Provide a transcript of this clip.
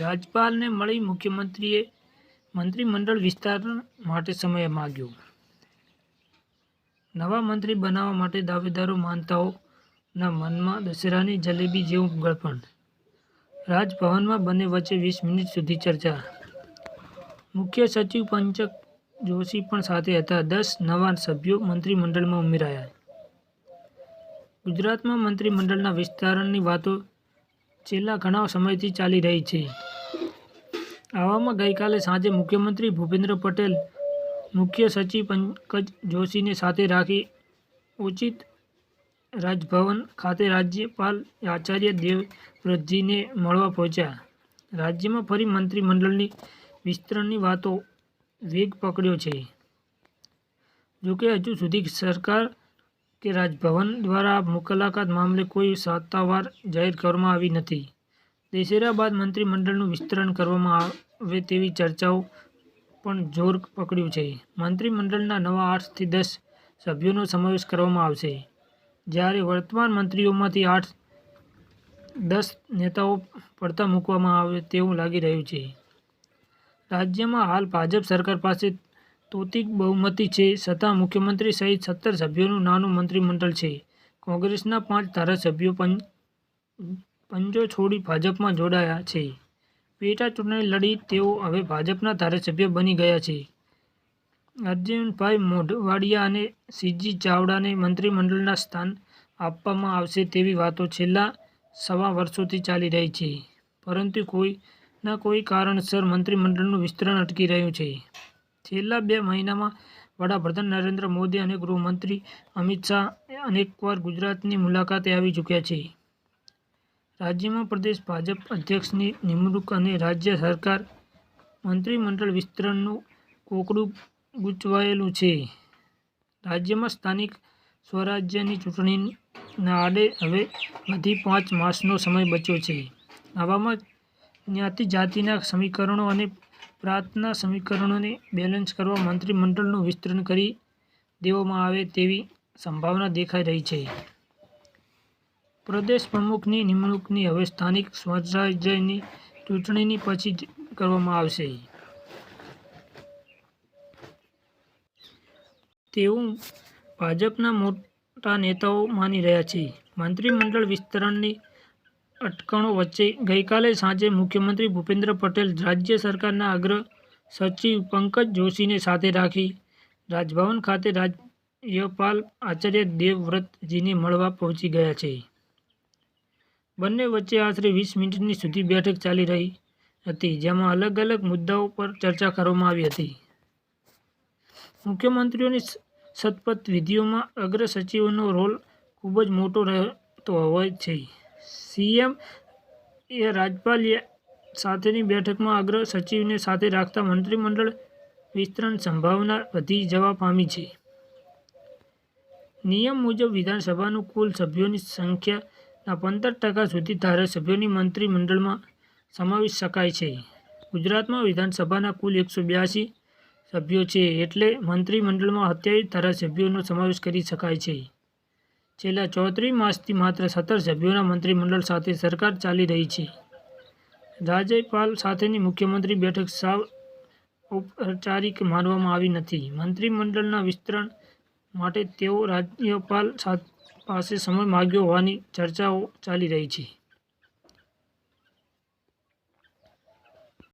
રાજ્યપાલને મળી મુખ્યમંત્રીએ મંત્રીમંડળ વિસ્તાર માટે સમય માગ્યો. નવા મંત્રી બનાવવા માટે દાવેદારો માનતાઓના મનમાં દશેરાની જલેબી જેવું ગળપણ. રાજભવનમાં બંને વચ્ચે વીસ મિનિટ સુધી ચર્ચા. મુખ્ય સચિવ પંચક જોશી પણ સાથે હતા. દસ નવા સભ્યો મંત્રીમંડળમાં ઉમેરાયા. ગુજરાતમાં મંત્રીમંડળના વિસ્તારણની વાતો છેલ્લા ઘણા સમયથી ચાલી રહી છે. આવામાં ગઈકાલે સાંજે મુખ્યમંત્રી ભૂપેન્દ્ર પટેલ, મુખ્ય સચિવ પંકજ જોશીને સાથે રાખી ઉચિત રાજભવન ખાતે રાજ્યપાલ આચાર્ય દેવવ્રતજીને મળવા પહોંચ્યા. રાજ્યમાં ફરી મંત્રીમંડળની વિસ્તરણની વાતો વેગ પકડ્યો છે. જોકે હજુ સુધી સરકાર કે રાજભવન દ્વારા મુલાકાત મામલે કોઈ સત્તાવાર જાહેર કરવામાં આવી નથી. દશેરા બાદ મંત્રીમંડળનું વિસ્તરણ કરવામાં આવે તેવી ચર્ચાઓ પણ જોર પકડ્યું છે. મંત્રીમંડળના નવા આઠથી દસ સભ્યોનો સમાવેશ કરવામાં આવશે. જ્યારે વર્તમાન મંત્રીઓમાંથી આઠ દસ નેતાઓ પડતા મૂકવામાં આવે તેવું લાગી રહ્યું છે. રાજ્યમાં હાલ ભાજપ સરકાર પાસે તોતિક બહુમતી છે. છતાં મુખ્યમંત્રી સહિત સત્તર સભ્યોનું નાનું મંત્રીમંડળ છે. કોંગ્રેસના પાંચ ધારાસભ્યો પં પંજો છોડી ભાજપમાં જોડાયા છે. પેટા ચૂંટણી લડી તેઓ હવે ભાજપના ધારાસભ્ય બની ગયા છે. અર્જુનભાઈ મોઢવાડિયા અને સીજી ચાવડાને મંત્રીમંડળના સ્થાન આપવામાં આવશે તેવી વાતો છેલ્લા સવા વર્ષોથી ચાલી રહી છે. પરંતુ કોઈના કોઈ કારણસર મંત્રીમંડળનું વિસ્તરણ અટકી રહ્યું છે. છેલ્લા બે મહિનામાં વડાપ્રધાન નરેન્દ્ર મોદી અને ગૃહમંત્રી અમિત શાહ અનેકવાર ગુજરાતની મુલાકાતે આવી ચૂક્યા છે. રાજ્યમાં પ્રદેશ ભાજપ અધ્યક્ષની નિમણૂક અને રાજ્ય સરકાર મંત્રીમંડળ વિસ્તરણનું કોકડું ગૂંચવાયેલું છે. રાજ્યમાં સ્થાનિક સ્વરાજ્યની ચૂંટણીના આડે હવે વધી પાંચ માસનો સમય બચ્યો છે. આવામાં જ્ઞાતિ જાતિના સમીકરણો અને પ્રાંતના સમીકરણોને બેલેન્સ કરવા મંત્રીમંડળનું વિસ્તરણ કરી દેવામાં આવે તેવી સંભાવના દેખાઈ રહી છે. પ્રદેશ પ્રમુખની નિમણૂકની હવે સ્થાનિક સ્વરાજ્યની ચૂંટણીની પછી કરવામાં આવશે. તેવું ભાજપના મોટા નેતાઓ માની રહ્યા છે. મંત્રીમંડળ વિસ્તરણની અટકણો વચ્ચે ગઈકાલે સાંજે મુખ્યમંત્રી ભૂપેન્દ્ર પટેલ રાજ્ય સરકારના અગ્ર સચિવ પંકજ જોશીને સાથે રાખી રાજભવન ખાતે રાજ્યપાલ આચાર્ય દેવવ્રતજીને મળવા પહોંચી ગયા છે. બંને વચ્ચે આશરે વીસ મિનિટની સુધી બેઠક ચાલી રહી હતી, જેમાં અલગ અલગ મુદ્દાઓ પર ચર્ચા કરવામાં આવી હતી. મુખ્યમંત્રીઓની શપથ વિધિઓમાં અગ્ર સચિવોનો રોલ ખૂબ જ મોટો રહેતો હોય છે. સીએમ એ રાજપાલ સાથેની બેઠકમાં અગ્ર સચિવને સાથે રાખતા મંત્રીમંડળ વિસ્તરણ સંભાવના વધી જવા પામી છે. નિયમ મુજબ વિધાનસભાનું કુલ સભ્યોની સંખ્યાના પંદર ટકા સુધી ધારાસભ્યોની મંત્રીમંડળમાં સમાવી શકાય છે. ગુજરાતમાં વિધાનસભાના કુલ એકસો બ્યાસી સભ્યો છે એટલે મંત્રીમંડળમાં સત્યાવીસ ધારાસભ્યોનો સમાવેશ કરી શકાય છે. છેલ્લા ચોત્રીસ માસથી માત્ર સત્તર સભ્યોના મંત્રીમંડળ સાથે સરકાર ચાલી રહી છે. રાજ્યપાલ સાથેની મુખ્યમંત્રી બેઠક સાવ ઔપચારિક માનવામાં આવી નથી. મંત્રીમંડળના વિસ્તરણ માટે તેઓ રાજ્યપાલ પાસે સમય માગ્યો હોવાની ચર્ચાઓ ચાલી રહી છે.